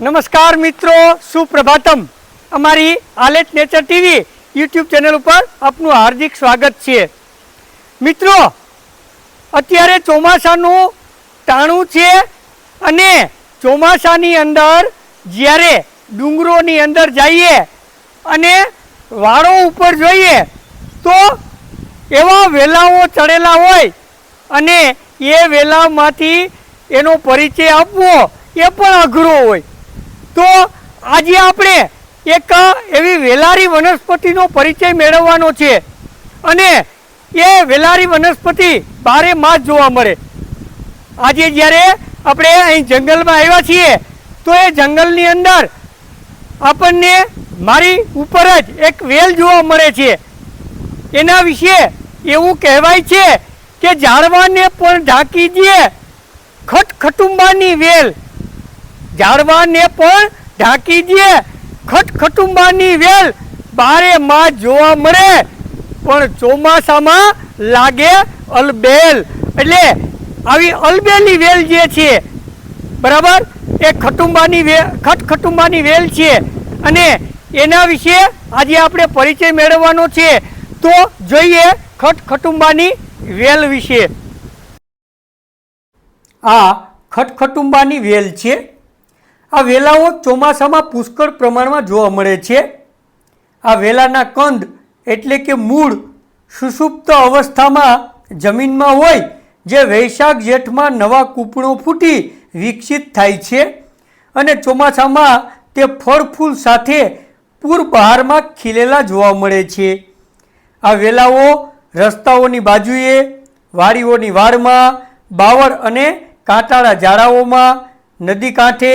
નમસ્કાર મિત્રો, સુપ્રભાતમ. અમારી આલેટ નેચર ટીવી યુટ્યુબ ચેનલ ઉપર આપનું હાર્દિક સ્વાગત છે. મિત્રો, અત્યારે ચોમાસાનું ટાણું છે અને ચોમાસાની અંદર જ્યારે ડુંગરોની અંદર જઈએ અને વાળો ઉપર જોઈએ, તો એવા વેલાઓ ચડેલા હોય અને એ વેલામાંથી એનો પરિચય આપવો એ પણ અઘરો હોય. તો આજે આપણે એક એવી વેલારી વનસ્પતિનો પરિચય મેળવવાનો છે. અને એ વેલારી વનસ્પતિ બારે માસ જોવા મળે. આજે જ્યારે આપણે અહીં જંગલમાં આવ્યા છીએ, તો એ જંગલની અંદર આપણને મારી ઉપર જ એક વેલ જોવા મળે છે. એના વિશે એવું કહેવાય છે કે ઝાડવાને પણ ઢાંકી દે ખટખટુંબાની વેલ. ઝાડવાને પણ ઢાંકી દે. ખટખટુંબાની વેલ બારે માં જોવા મળે. પણ ચોમાસામાં લાગે અલબેલ. એટલે આવી અલબેલી વેલ જે છે, બરાબર? એ ખટુંબાની વેલ ખટખટુંબાની વેલ છે. અને એના વિશે આજે આપણે પરિચય મેળવવાનો છે. તો જોઈએ ખટખટુંબાની વેલ વિશે. આ ખટખટુંબાની વેલ છે. આ વેલાઓ ચોમાસામાં પુષ્કળ પ્રમાણમાં જોવા મળે છે. આ વેલાના કંદ એટલે કે મૂળ સુષુપ્ત અવસ્થામાં જમીનમાં હોય, જે વૈશાખ જેઠમાં નવા કૂપણો ફૂટી વિકસિત થાય છે અને ચોમાસામાં તે ફળ ફૂલ સાથે પૂર બહારમાં ખીલેલા જોવા મળે છે. આ વેલાઓ રસ્તાઓની બાજુએ, વાડીઓની વાડમાં, બાવળ અને કાંટાળા ઝાડાઓમાં, નદી કાંઠે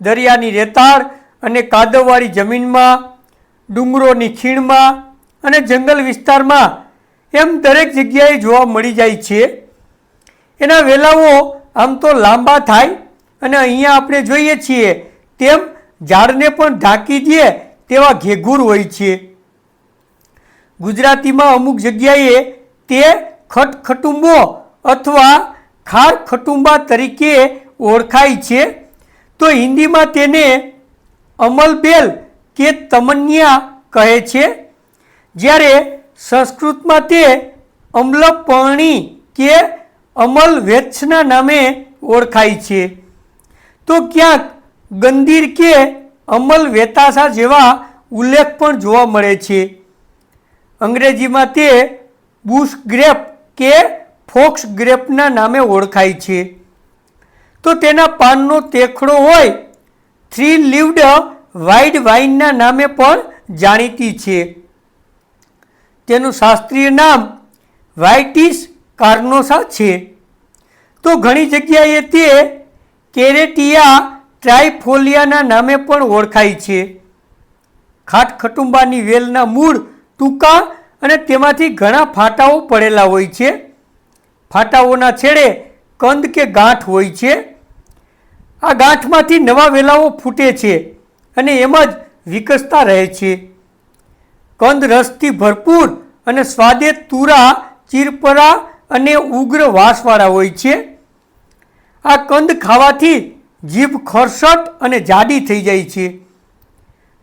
દરિયાની રેતાળ અને કાદવવાળી જમીનમાં, ડુંગરોની ખીણમાં અને જંગલ વિસ્તારમાં એમ દરેક જગ્યાએ જોવા મળી જાય છે. એના વેલાઓ આમ તો લાંબા થાય અને અહીંયા આપણે જોઈએ છીએ તેમ ઝાડને પણ ઢાંકી દે તેવા ઘેઘૂર હોય છે. ગુજરાતીમાં અમુક જગ્યાએ તે ખટખટુંબો અથવા ખાર ખટુંબા તરીકે ઓળખાય છે. તો હિન્દીમાં તેને અમલબેલ કે તમન્યા કહે છે. જ્યારે સંસ્કૃતમાં તે અમલપર્ણી કે અમલ વેચ્છના નામે ઓળખાય છે. તો ક્યાંક ગંદીર કે અમલ વેતાસા જેવા ઉલ્લેખ પણ જોવા મળે છે. અંગ્રેજીમાં તે બુશ ગ્રેપ કે ફોક્સ ગ્રેપના નામે ઓળખાય છે. તો તેના પાનનો તેખડો હોય. થ્રી લીવડ વાઇડ વાઇનના નામે પણ જાણીતી છે. તેનું શાસ્ત્રીય નામ વાઇટિસ કાર્નોસા છે. તો ઘણી જગ્યાએ તે કેરેટિયા ટ્રાઇફોલિયાના નામે પણ ઓળખાય છે. ખાટખટુંબાની વેલના મૂળ ટૂંકા અને તેમાંથી ઘણા ફાટાઓ પડેલા હોય છે. ફાટાઓના છેડે કંદ કે ગાંઠ હોય છે. આ ગાંઠમાંથી નવા વેલાઓ ફૂટે છે અને એમ જ વિકસતા રહે છે. કંદ રસથી ભરપૂર અને સ્વાદે તુરા, ચીરપરા અને ઉગ્ર વાસવાળા હોય છે. આ કંદ ખાવાથી જીભ ખરસટ અને જાડી થઈ જાય છે.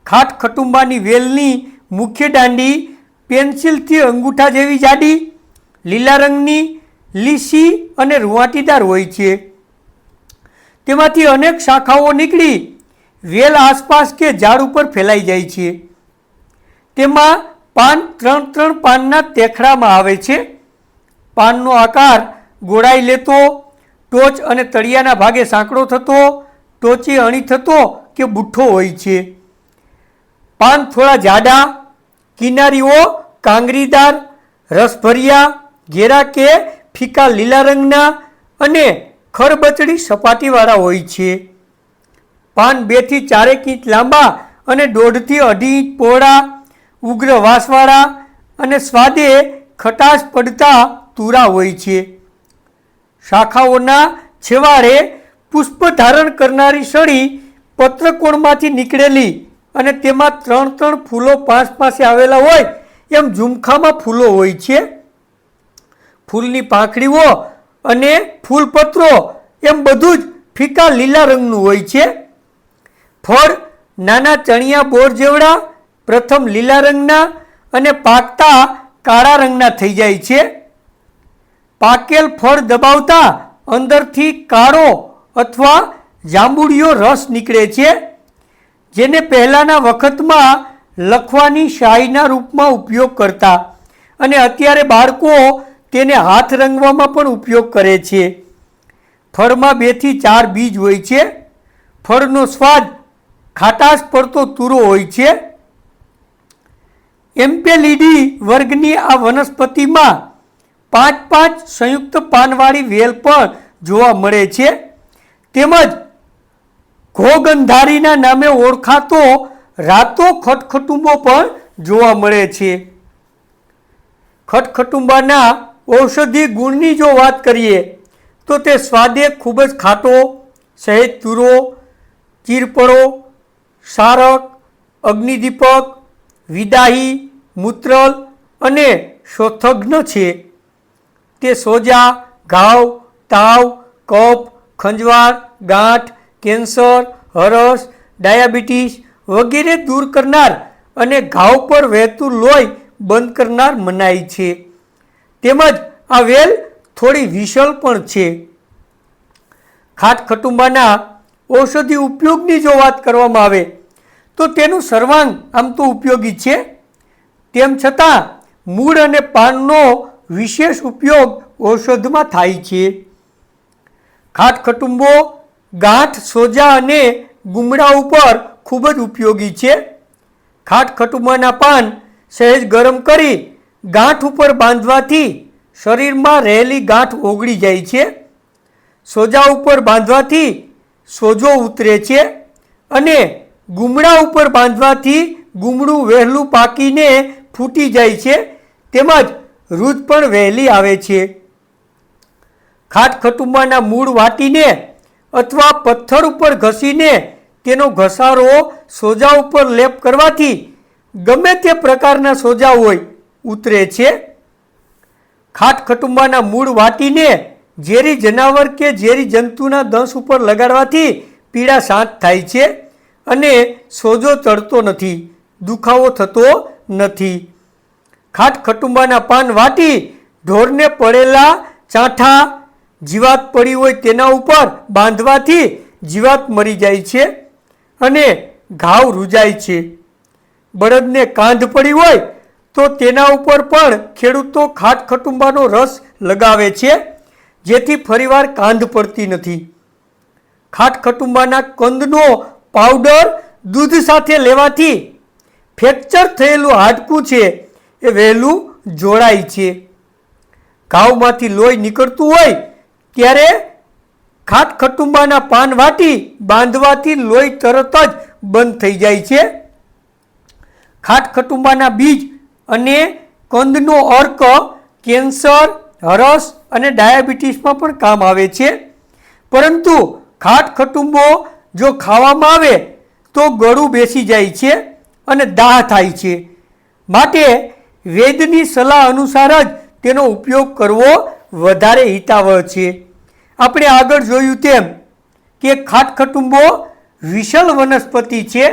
ખાટ ખટુંબાની વેલની મુખ્ય દાંડી પેન્સિલથી અંગૂઠા જેવી જાડી, લીલા રંગની લીસી અને રૂવાટીદાર હોય છે. તેમાંથી અનેક શાખાઓ નીકળી વેલ આસપાસ કે ઝાડ ઉપર ફેલાઈ જાય છે. તેમાં પાન ત્રણ ત્રણ પાનના તેખડામાં આવે છે. પાનનો આકાર ગોળાઈ લેતો, ટોચ અને તળિયાના ભાગે સાંકડો થતો, ટોચે અણી થતો કે બુઠ્ઠો હોય છે. પાન થોડા જાડા, કિનારીઓ કાંગરીદાર, રસભર્યા, ઘેરા કે ફીકા લીલા રંગના અને ખરબચડી સપાટીવાળા હોય છે. પાન બેથી ચારેક ઇંચ લાંબા અને દોઢથી અઢી ઇંચ પહોળા, ઉગ્ર વાસવાળા અને સ્વાદે ખટાશ પડતા તુરા હોય છે. શાખાઓના છેવાડે પુષ્પ ધારણ કરનારી સળી પત્રકોણમાંથી નીકળેલી અને તેમાં ત્રણ ત્રણ ફૂલો પાંચ પાસે આવેલા હોય એમ ઝુમખામાં ફૂલો હોય છે. ફૂલની પાંખડીઓ અને ફૂલપત્રો એમ બધું જ ફીકા લીલા રંગનું હોય છે. ફળ, નાના ચણિયા બોર જેવડા, પ્રથમ લીલા રંગના અને પાકતા કાળા રંગના થઈ જાય છે. પાકેલ ફળ દબાવતા અંદરથી કાળો અથવા જાંબુડિયો રસ નીકળે છે, જેને પહેલાંના વખતમાં લખવાની શાહીના રૂપમાં ઉપયોગ કરતા. અને અત્યારે બાળકો તેને હાથ રંગવામાં પણ ઉપયોગ કરે છે. ફળમાં બેથી ચાર બીજ હોય છે. ફળનો સ્વાદ ખાટાશ પડતો તુરો હોય છે. એમ્પેલિડી વર્ગની આ વનસ્પતિમાં પાંચ પાંચ સંયુક્ત પાનવાળી વેલ પણ જોવા મળે છે. તેમજ ઘોગંધારીના નામે ઓળખાતો રાતો ખટખટુંબો પણ જોવા મળે છે. ખટખટુંબાના ઔષધિ ગુણની જો વાત કરીએ, તો તે સ્વાદે ખૂબ જ ખાટો, સહેજ ચૂરો ચીરપડો સારક, અગ્નિદીપક, વિદાહી, મૂત્રલ અને શોથગ્ન છે. તે સોજા, ઘાવ, તાવ, કફ, ખંજવાળ, ગાંઠ, કેન્સર, હરસ, ડાયાબિટીસ વગેરે દૂર કરનાર અને ઘાવ પર વહેતું લોહી બંધ કરનાર મનાય છે. તેમજ આ વેલ થોડી વિશલ પણ છે. ખાટ ખટુંબાના ઔષધિ ઉપયોગની જો વાત કરવામાં આવે, તો તેનું સર્વાંગ આમ તો ઉપયોગી છે. તેમ છતાં, મૂળ અને પાનનો વિશેષ ઉપયોગ ઔષધમાં થાય છે. ખાટ ખટુંબો ગાંઠ, સોજા અને ગુમડા ઉપર ખૂબ જ ઉપયોગી છે. ખાટ ખટુંબાના પાન સહેજ ગરમ કરી ગાંઠ ઉપર બાંધવાથી શરીરમાં રહેલી ગાંઠ ઓગળી જાય છે, સોજા ઉપર બાંધવાથી સોજો ઉતરે છે અને ગુમડા ઉપર બાંધવાથી ગુમડું વહેલું પાકીને ફૂટી જાય છે તેમજ રૂદ પણ વહેલી આવે છે. ખાટખટુંબાના મૂળ વાટીને અથવા પથ્થર ઉપર ઘસીને તેનો ઘસારો સોજા ઉપર લેપ કરવાથી ગમે તે પ્રકારના સોજા હોય ઉતરે છે. ખાટ ખટુંબાના મૂળ વાટીને ઝેરી જનાવર કે ઝેરી જંતુના દંશ ઉપર લગાડવાથી પીડા શાંત થાય છે અને સોજો ચડતો નથી, દુખાવો થતો નથી. ખાટ ખટુંબાના પાન વાટી ઢોરને પડેલા ચાંઠા જીવાત પડી હોય તેના ઉપર બાંધવાથી જીવાત મરી જાય છે અને ઘાવ રૂજાય છે. બળદને કાંધ પડી હોય તો તેના ઉપર પણ ખેડૂતો ખાટ ખટુંબાનો રસ લગાવે છે, જેથી ફરીવાર કાંધ પડતી નથી. ખાટ ખટુંબાના કંદનો પાવડર દૂધ સાથે લેવાથી ફ્રેક્ચર થયેલું હાડકું છે એ વહેલું જોડાય છે. ઘાવમાંથી લોહી નીકળતું હોય ત્યારે ખાટ ખટુંબાના પાન વાટી બાંધવાથી લોહી તરત જ બંધ થઈ જાય છે. ખાટ ખટુંબાના બીજ અને કંદનો અર્ક કેન્સર હરસ અને ડાયાબિટીસમાં પણ કામ આવે છે. પરંતુ ખાટ ખટુંબો જો ખાવામાં આવે તો ગળું બેસી જાય છે અને દાહ થાય છે. માટે વેદની સલાહ અનુસાર જ તેનો ઉપયોગ કરવો વધારે હિતાવહ છે. આપણે આગળ જોયું તેમ કે ખાટખટુંબો વિશલ વનસ્પતિ છે.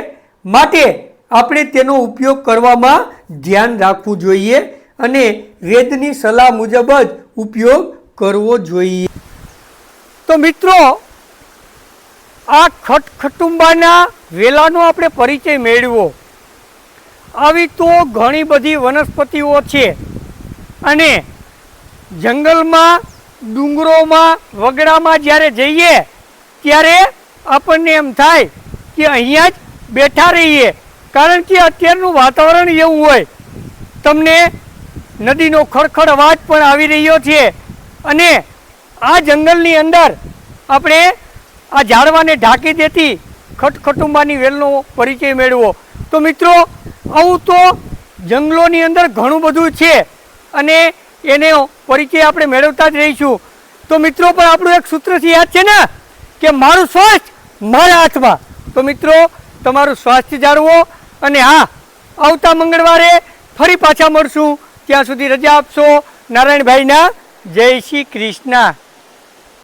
માટે આપણે તેનો ઉપયોગ કરવામાં ધ્યાન રાખવું જોઈએ અને વેદની સલાહ મુજબ જ ઉપયોગ કરવો જોઈએ. તો મિત્રો, આ ખટખટુંબાના વેલાનો આપણે પરિચય મેળવ્યો આવી તો ઘણી બધી વનસ્પતિઓ છે અને જંગલમાં, ડુંગરોમાં, વગડામાં જ્યારે જઈએ, ત્યારે આપણને એમ થાય કે અહીંયા જ બેઠા રહીએ. કારણ કે અત્યારનું વાતાવરણ એવું હોય, તમને નદીનો ખડખડ અવાજ પણ આવી રહ્યો છે. અને આ જંગલની અંદર આપણે આ ઝાડવાને ઢાંકી દેતી ખટખટુંબાની વેલનો પરિચય મેળવો. તો મિત્રો, આવું તો જંગલોની અંદર ઘણું બધું છે અને એનો પરિચય આપણે મેળવતા જ રહીશું. તો મિત્રો, પણ આપણું એક સૂત્રથી યાદ છે ને? કે મારું સ્વાસ્થ્ય મારા હાથમાં. તો મિત્રો, તમારું સ્વાસ્થ્ય જાળવો અને હા, આવતા મંગળવારે ફરી પાછા મળશું. ત્યાં સુધી રજા આપશો. નારાયણભાઈના જય શ્રી કૃષ્ણ.